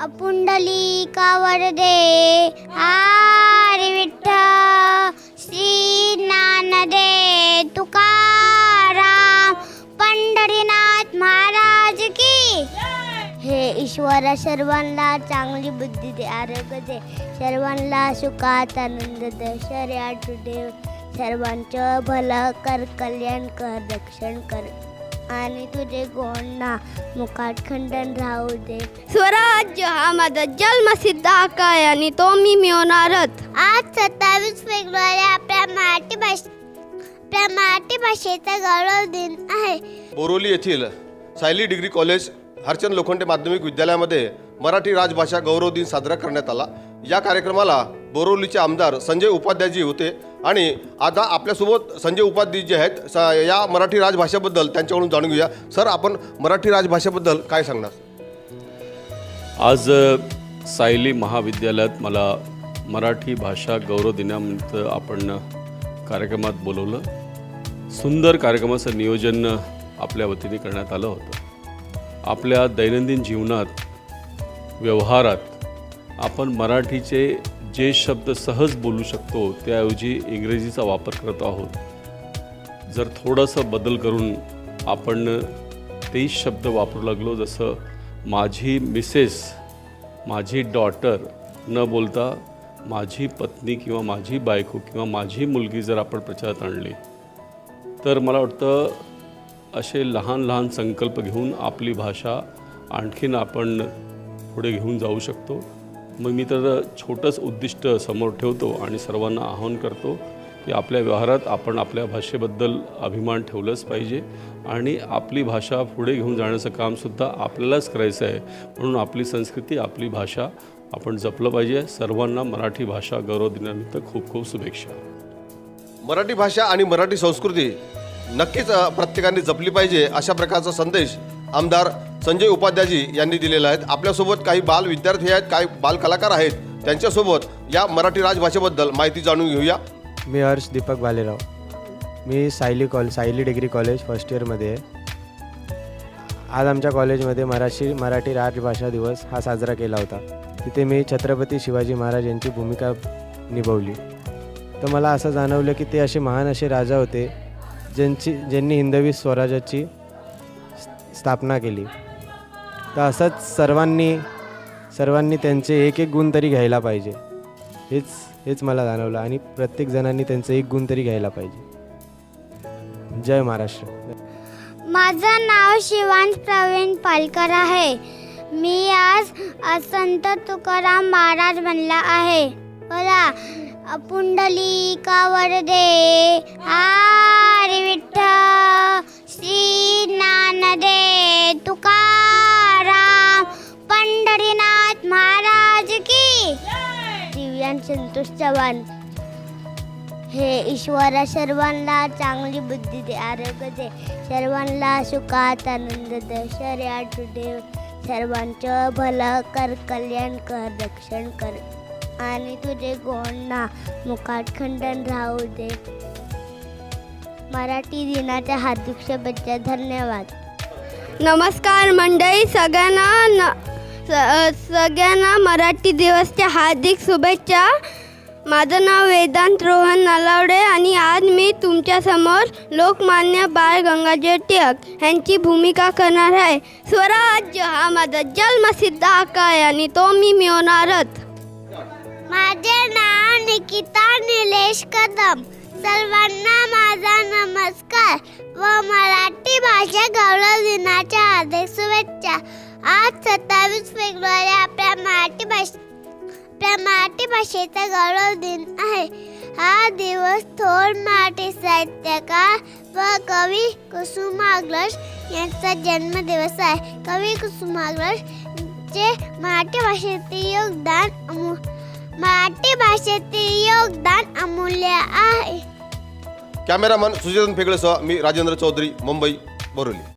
पुंडलिका वरदे आरे विठ्ठल श्री ज्ञानदे तुकाराम पंढरीनाथ महाराज की हे ईश्वर सर्वांना चांगली बुद्धी दे आरोग्य दे. सर्वांना सुखात आनंद दे. शर्याट दे सर्वांचं भलं कर कल्याण कर रक्षण कर. आणि तुझे गोंडा मुखात खंडन राहू दे. स्वराज्य हा माझा जन्मसिद्ध हक्क आहे आणि तो मी मिळवणारच. आज सत्तावीस फेब्रुवारी आपल्या मराठी भाषे आपल्या मराठी भाषेचा गौरव दिन आहे. बोरोली येथील सायली डिग्री कॉलेज हरचंद लोखंडे माध्यमिक विद्यालयामध्ये मराठी राजभाषा गौरव दिन साजरा करण्यात आला. या कार्यक्रमाला बोरोलीचे आमदार संजय उपाध्यायजी होते. आणि आता आपल्यासोबत संजय उपाध्याय जे आहेत स- या मराठी राजभाषेबद्दल त्यांच्याकडून जाणून घेऊया. सर आपण मराठी राजभाषेबद्दल काय सांगणार? आज सायली महाविद्यालयात मला मराठी भाषा गौरव दिनानिमित्त आपण कार्यक्रमात बोलवलं. सुंदर कार्यक्रमाचं नियोजन आपल्या वतीने करण्यात आलं होतं. आपल्या दैनंदिन जीवनात व्यवहारात आपण मराठीचे जे शब्द सहज बोलू शकतो त्याऐवजी इंग्रजीचा वापर करत आहोत. जर थोडंसं बदल करून आपण तेच शब्द वापरू लागलो जसं माझी मिसेस माझी डॉटर न बोलता माझी पत्नी किंवा माझी बायको किंवा माझी मुलगी जर आपण प्रचारात आणली तर मला वाटतं असे लहान लहान संकल्प घेऊन आपली भाषा आणखीन आपण पुढे घेऊन जाऊ शकतो. मग मी तर छोटंच उद्दिष्ट समोर ठेवतो आणि सर्वांना आवाहन करतो की आपल्या व्यवहारात आपण आपल्या भाषेबद्दल अभिमान ठेवलंच पाहिजे आणि आपली भाषा पुढे घेऊन जाण्याचं कामसुद्धा आपल्यालाच करायचं आहे. म्हणून आपली संस्कृती आपली भाषा आपण जपलं पाहिजे. सर्वांना मराठी भाषा गौरव दिनानिमित्त खूप खूप शुभेच्छा. मराठी भाषा आणि मराठी संस्कृती नक्कीच प्रत्येकाने जपली पाहिजे अशा प्रकारचा संदेश आमदार संजय उपाध्यायजी यांनी दिलेला आहेत. आपल्यासोबत काही बाल विद्यार्थी आहेत काही बाल कलाकार आहेत. त्यांच्यासोबत या मराठी राजभाषेबद्दल माहिती जाणून घेऊया. मी हर्ष दीपक भालेराव मी सायली कॉल सायली डिग्री कॉलेज फर्स्ट इयरमध्ये आहे. आज आमच्या कॉलेजमध्ये मराठी मराठी राजभाषा दिवस हा साजरा केला होता. तिथे मी छत्रपती शिवाजी महाराज यांची भूमिका निभावली. तर मला असं जाणवलं की ते असे महान असे राजा होते ज्यांची ज्यांनी हिंदवी स्वराज्याची स्थापना केली. तर असंच सर्वांनी सर्वांनी त्यांचे एक एक गुण तरी घ्यायला पाहिजे. हेच हेच मला जाणवलं आणि प्रत्येक जणांनी त्यांचं एक गुण तरी घ्यायला पाहिजे. जय महाराष्ट्र. माझं नाव शिवांश प्रवीण पालकर आहे. मी आज आज संत तुकाराम महाराज बनला आहे. बोला पुंडलिका वरदे आ कल्याण संतोष चव्हाण. हे ईश्वरा सर्वांना चांगली बुद्धी दे आरोग्य दे. सर्वांना सुखात आनंद दे. शर्याट दे सर्वांचं भलं कर कल्याण कर रक्षण कर. आणि तुझे गोंडा मुखात खंडन राहू दे. मराठी दिनाच्या हार्दिक शुभेच्छा. धन्यवाद. नमस्कार मंडळी सगळ्यांना न सगळ्यांना मराठी दिवसच्या हार्दिक शुभेच्छा. माझं नाव वेदांत रोहन नलावडे आणि आज मी तुमच्यासमोर लोकमान्य बाळ गंगाधर टिळक यांची भूमिका करणार आहे. स्वराज्य हा माझा जन्मसिद्ध हक्क आहे आणि तो मी मिळवणारच. माझे नाव निकिता निलेश कदम. सर्वांना माझा नमस्कार व मराठी भाषा गौरव दिनाच्या हार्दिक शुभेच्छा. आज सत्तावीस फेब्रुवारी आपल्या मराठी भाषे आपल्या मराठी भाषेचा गौरव दिन आहे. हा दिवस थोर मराठी साहित्यकार व कवी कुसुमाग्रज यांचा जन्मदिवस आहे. कवी कुसुमाग्रज चे मराठी भाषेतील योगदान अमू मराठी भाषेतील योगदान अमूल्य आहे. कॅमेरामन सुचेतन फेगळेसह मी राजेंद्र चौधरी मुंबई बोरोली